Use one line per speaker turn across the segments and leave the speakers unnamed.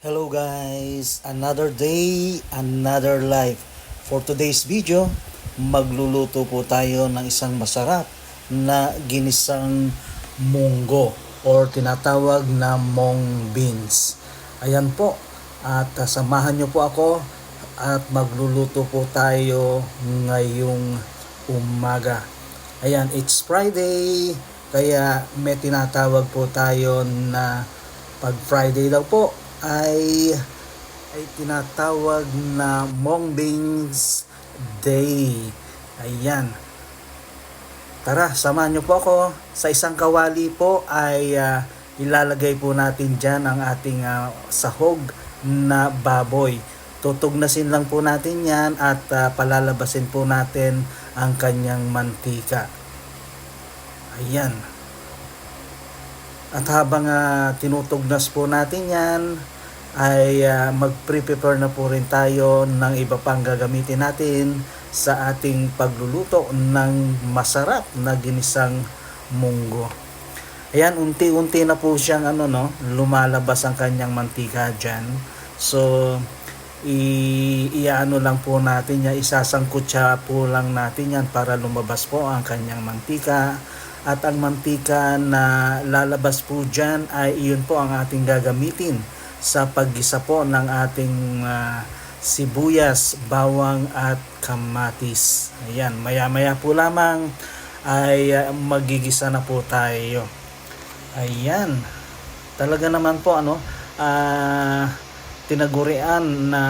Hello guys, another day, another life. For today's video, magluluto po tayo ng isang masarap na ginisang munggo or tinatawag na mung beans. Ayan po, at uh, samahan nyo po ako at magluluto po tayo ngayong umaga. Ayan, it's Friday, kaya may tinatawag po tayo na pag Friday daw po ay ay tinatawag na Mongbings Day. Ayan. Tara, samahan niyo po ako. Sa isang kawali po ay ah, ilalagay po natin dyan ang ating ah, sahog na baboy. Tutugnasin lang po natin yan at ah, palalabasin po natin ang kanyang mantika. Ayan. At habang ah, tinutugnas po natin yan, ay ah, mag-prepare na po rin tayo ng iba pang gagamitin natin sa ating pagluluto ng masarap na ginisang munggo. Ayan, unti-unti na po siyang ano no, lumalabas ang kanyang mantika diyan. So i iano lang po natin yan, isasangkot siya po lang natin yan para lumabas po ang kanyang mantika. At ang mantika na lalabas po dyan ay iyon po ang ating gagamitin sa paggisa po ng ating ah, sibuyas, bawang at kamatis. Ayan, maya-maya po lamang ay ah, magigisa na po tayo. Ayan. Talaga naman po ano, ah tinagurian na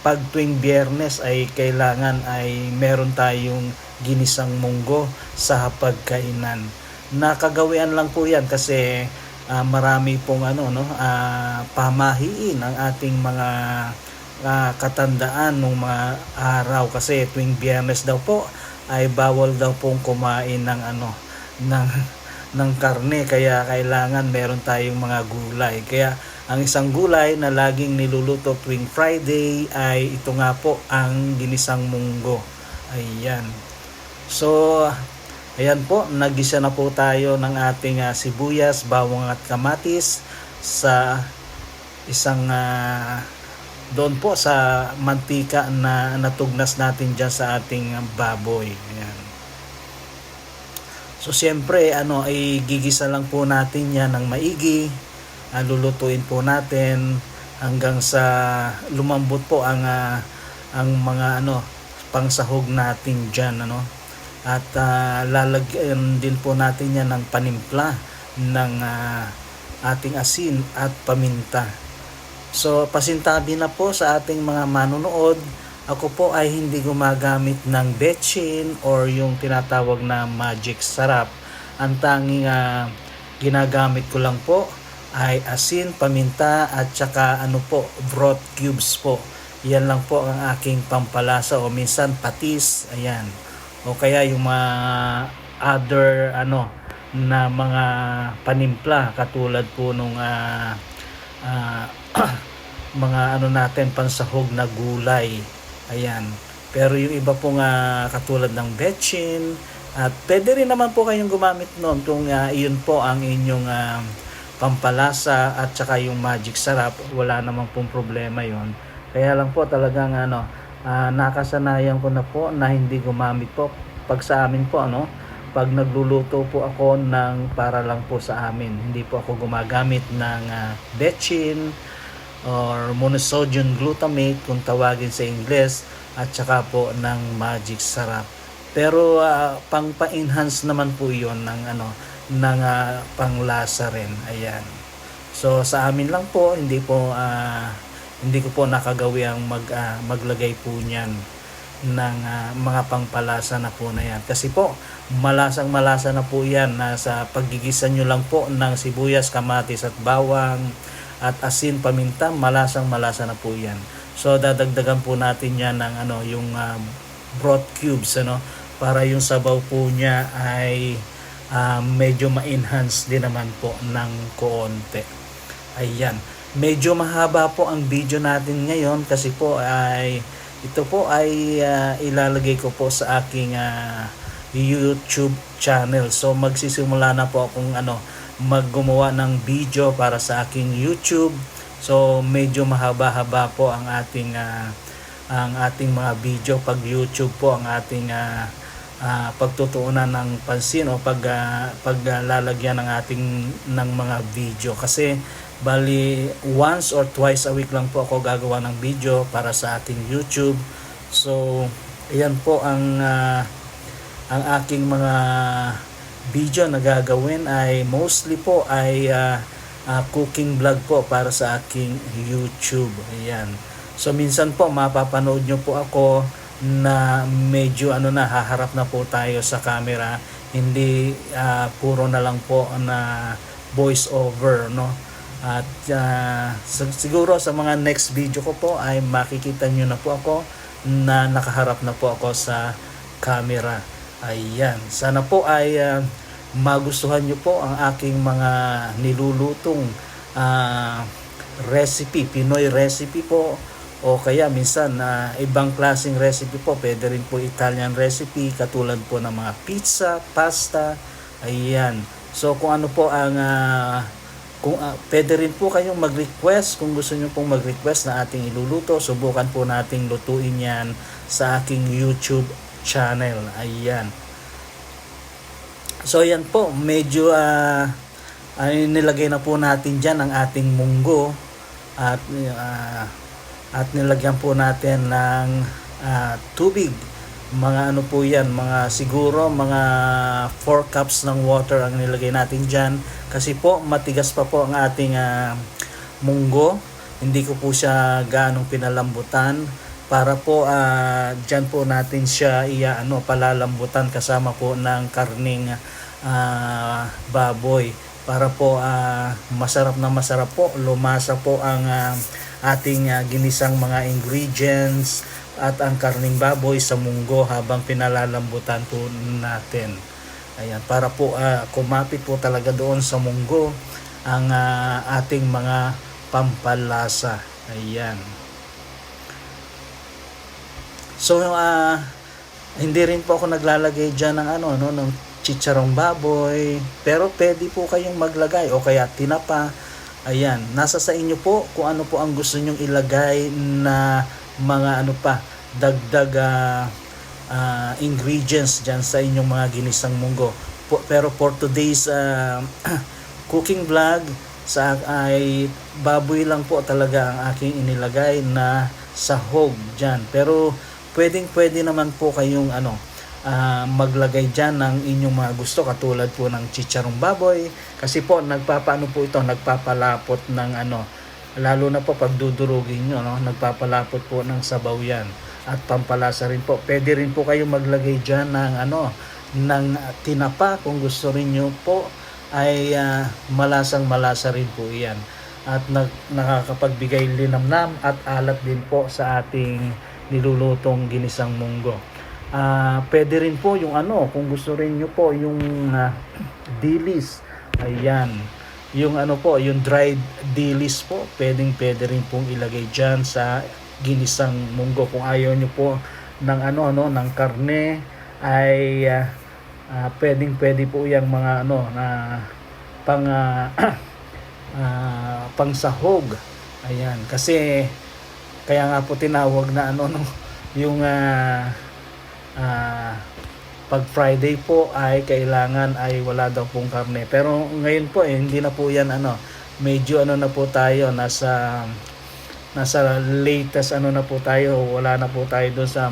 pag tuwing biyernes ay kailangan ay meron tayong ginisang munggo sa pagkainan. Nakagawian lang po yan kasi ah, marami pong ano no ah, pamahiin ang ating mga ah, katandaan ng mga araw. Kasi tuwing biyernes daw po ay bawal daw pong kumain ng ano ng ng karne. Kaya kailangan meron tayong mga gulay. Kaya ang isang gulay na laging niluluto tuwing Friday ay ito nga po ang ginisang munggo. Ayan so Ayan po, nagisa na po tayo ng ating ah, sibuyas, bawang at kamatis sa isang ah, doon po sa mantika na natugnas natin dyan sa ating baboy. Ayan. So siyempre, ano, ay gigisa lang po natin yan ng maigi. Ah, lulutuin po natin hanggang sa lumambot po ang ah, ang mga ano pangsahog natin diyan ano at ah, lalagyan din po natin yan ng panimpla ng ah, ating asin at paminta. So pasintabi na po sa ating mga manonood, ako po ay hindi gumagamit ng betchin or yung tinatawag na magic sarap. Ang tanging ah, ginagamit ko lang po ay asin, paminta at saka ano po, broth cubes po. Yan lang po ang aking pampalasa o minsan patis. Ayan o kaya yung mga other ano na mga panimpla katulad po nung ah, ah, mga ano natin pansahog na gulay. Ayan. Pero yung iba po nga katulad ng betchin at pwede rin naman po kayong gumamit noon kung ah, iyon po ang inyong ah, pampalasa at saka yung magic sarap wala naman pong problema yon kaya lang po talagang ano ah, nakasanayan ko na po na hindi gumamit po pag sa amin po ano? Pag nagluluto po ako ng para lang po sa amin. Hindi po ako gumagamit ng uh, betchin or monosodium glutamate kung tawagin sa Ingles at saka po ng magic sarap. Pero ah, pang pa-enhance naman po yon ng ano ng ah, panglasa rin. Ayan. So sa amin lang po hindi po ah, hindi ko po nakagawi ang mag, ah, maglagay po niyan ng ah, mga pangpalasa na po na yan. Kasi po, malasang malasa na po yan na sa paggigisa nyo lang po ng sibuyas, kamatis at bawang at asin, paminta, malasang malasa na po yan. So dadagdagan po natin yan ng ano, yung ah, broth cubes ano, para yung sabaw po niya ay ah, medyo ma-enhance din naman po ng koonte. Ayan. Medyo mahaba po ang video natin ngayon kasi po ay ito po ay ah, ilalagay ko po sa aking ah, YouTube channel. So magsisimula na po akong ano maggumawa ng video para sa aking YouTube So medyo mahaba-haba po ang ating ah, ang ating mga video pag YouTube po ang ating ah, ah, pagtutuunan ng pansin o pag ah, paglalagyan ng ating ng mga video kasi bali once or twice a week lang po ako gagawa ng video para sa ating YouTube. So ayan po ang ah, ang aking mga video na gagawin ay mostly po ay ah, ah, cooking vlog po para sa aking YouTube. Ayan. So minsan po mapapanood nyo po ako na medyo ano na haharap na po tayo sa camera. Hindi ah, puro na lang po na voice over no. At sig- siguro sa mga next video ko po ay makikita nyo na po ako na nakaharap na po ako sa camera. Ayan. Sana po ay ah, magustuhan nyo po ang aking mga nilulutong ah, recipe, Pinoy recipe po o kaya minsan na ibang klaseng recipe po, pwede rin po Italian recipe katulad po ng mga pizza, pasta, ayan. So kung ano po ang ah, kung ah, pwede rin po kayong mag-request kung gusto niyo pong mag-request na ating iluluto, subukan po nating lutuin 'yan sa aking YouTube channel. Ayan. So yan po, medyo ah ay nilagay na po natin diyan ang ating munggo at ah, at nilagyan po natin ng ah, tubig. Mga ano po yan, mga siguro mga 4 cups ng water ang nilagay natin diyan kasi po matigas pa po ang ating ah, munggo. Hindi ko po siya gaanong pinalambutan para po ah diyan po natin siya iya ano palalambutan kasama po ng karning ah, baboy para po ah, masarap na masarap po lumasa po ang ah, ating ah, ginisang mga ingredients at ang karning baboy sa munggo habang pinalalambutan po natin ayan para po ah, kumapit po talaga doon sa munggo ang ah, ating mga pampalasa ayan So ah hindi rin po ako naglalagay diyan ng ano no ng chicharong baboy, pero pwede po kayong maglagay o kaya tinapa. Ayan, nasa sa inyo po kung ano po ang gusto nyong ilagay na mga ano pa dagdag ah, ah, ingredients diyan sa inyong mga ginisang munggo. Po, pero for today's ah, cooking vlog sa ay baboy lang po talaga ang aking inilagay na sahog diyan. Pero pwedeng pwede naman po kayong ano ah, maglagay dyan ng inyong mga gusto katulad po ng chicharong baboy. Kasi po nagpapaano po ito nagpapalapot ng ano lalo na po pag dudurugin nyo no? Nagpapalapot po ng sabaw yan at pampalasa rin po. Pwede rin po kayo maglagay dyan ng ano ng tinapa kung gusto rin nyo po. Ay ah, malasang malasa rin po yan. At nag, nakakapagbigay linamnam at alat din po sa ating nilulutong ginisang munggo. Ah, pwede rin po yung ano, kung gusto rin nyo po yung ah, dilis. Ayan. Yung ano po, yung dried dilis po, pwedeng pwede rin pong ilagay diyan sa ginisang munggo. Kung ayaw nyo po ng ano ano ng karne ay ah, ah, pwedeng pwede po yung mga ano na pang ah, ah, pangsahog. Ayan, kasi kaya nga po tinawag na ano no yung ah, ah, pag Friday po ay kailangan ay wala daw pong karne. Pero ngayon po eh, hindi na po yan ano, medyo ano na po tayo nasa nasa latest ano na po tayo, wala na po tayo doon sa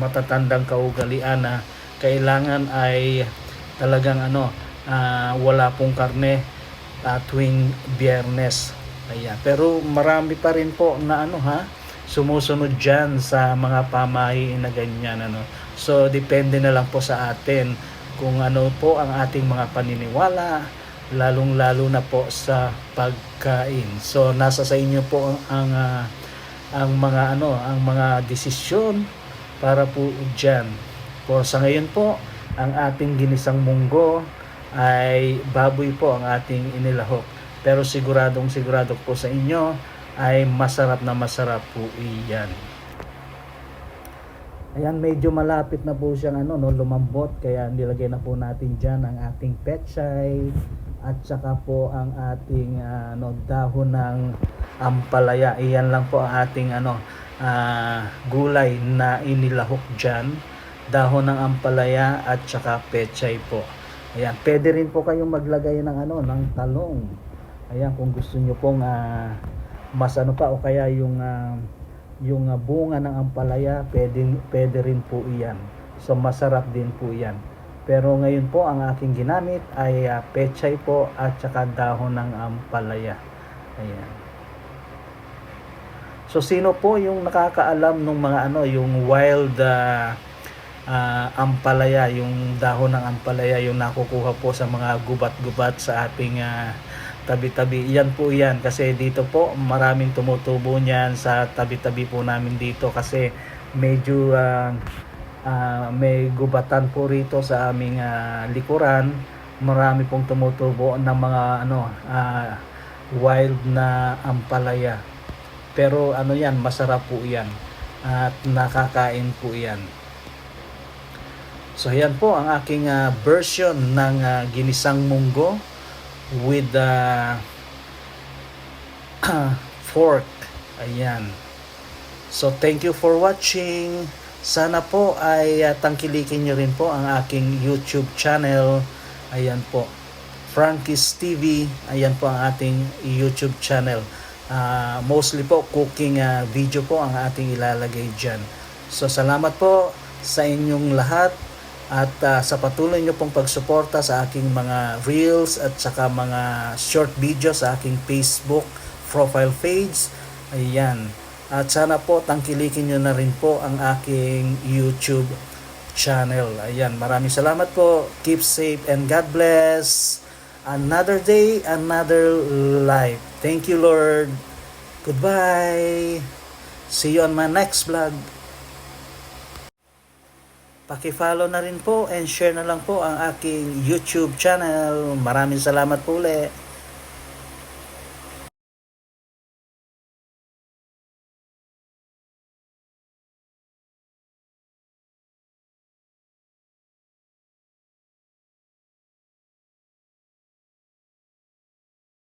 matatandang kaugalian na kailangan ay talagang ano, ah, wala pong karne ah, tuwing biyernes. Ayan. Pero marami pa rin po na ano ha, sumusunod dyan sa mga pamahiin na ganyan. Ano. So, depende na lang po sa atin kung ano po ang ating mga paniniwala, lalong-lalo na po sa pagkain. So, nasa sa inyo po ang, ang, ah, ang mga ano, ang mga desisyon para po dyan. Po, sa ngayon po, ang ating ginisang munggo ay baboy po ang ating inilahok. Pero siguradong sigurado po sa inyo ay masarap na masarap po iyan. Ayan, medyo malapit na po siyang ano, no, lumambot. Kaya nilagay na po natin dyan ang ating pechay at saka po ang ating ano, dahon ng ampalaya. Iyan lang po ang ating ano ah, gulay na inilahok dyan. Dahon ng ampalaya at saka pechay po. Ayan, pwede rin po kayong maglagay ng ano ng talong. Ayan, kung gusto nyo pong ah, mas ano pa o kaya yung ah, yung ah, bunga ng ampalaya, pwede, pwede rin po iyan. So masarap din po iyan. Pero ngayon po ang aking ginamit ay ah, pechay po at saka dahon ng ampalaya. Ayan. So sino po yung nakakaalam ng mga ano, yung wild ah, ah, ampalaya, yung dahon ng ampalaya, yung nakukuha po sa mga gubat-gubat sa ating ah, tabi-tabi. Yan po yan kasi dito po maraming tumutubo niyan sa tabi-tabi po namin dito kasi medyo ah, ah, may gubatan po rito sa aming ah, likuran. Marami pong tumutubo ng mga ano ah, wild na ampalaya. Pero ano yan, masarap po yan. At nakakain po yan. So yan po ang aking ah, version ng ah, ginisang munggo with ah, fork. Ayan. So thank you for watching. Sana po ay ah, tangkilikin nyo rin po ang aking YouTube channel. Ayan po. Frankie's TV. Ayan po ang ating YouTube channel. Ah, mostly po cooking ah, video po ang ating ilalagay dyan. So salamat po sa inyong lahat at ah, sa patuloy nyo pong pagsuporta sa aking mga reels at saka mga short video sa aking Facebook profile page. Ayan. At sana po tangkilikin nyo na rin po ang aking YouTube channel. Ayan. Maraming salamat po. Keep safe and God bless. Another day, another life. Thank you, Lord. Goodbye. See you on my next vlog. Paki-follow na rin po and share na lang po ang aking YouTube channel. Maraming salamat po ulit.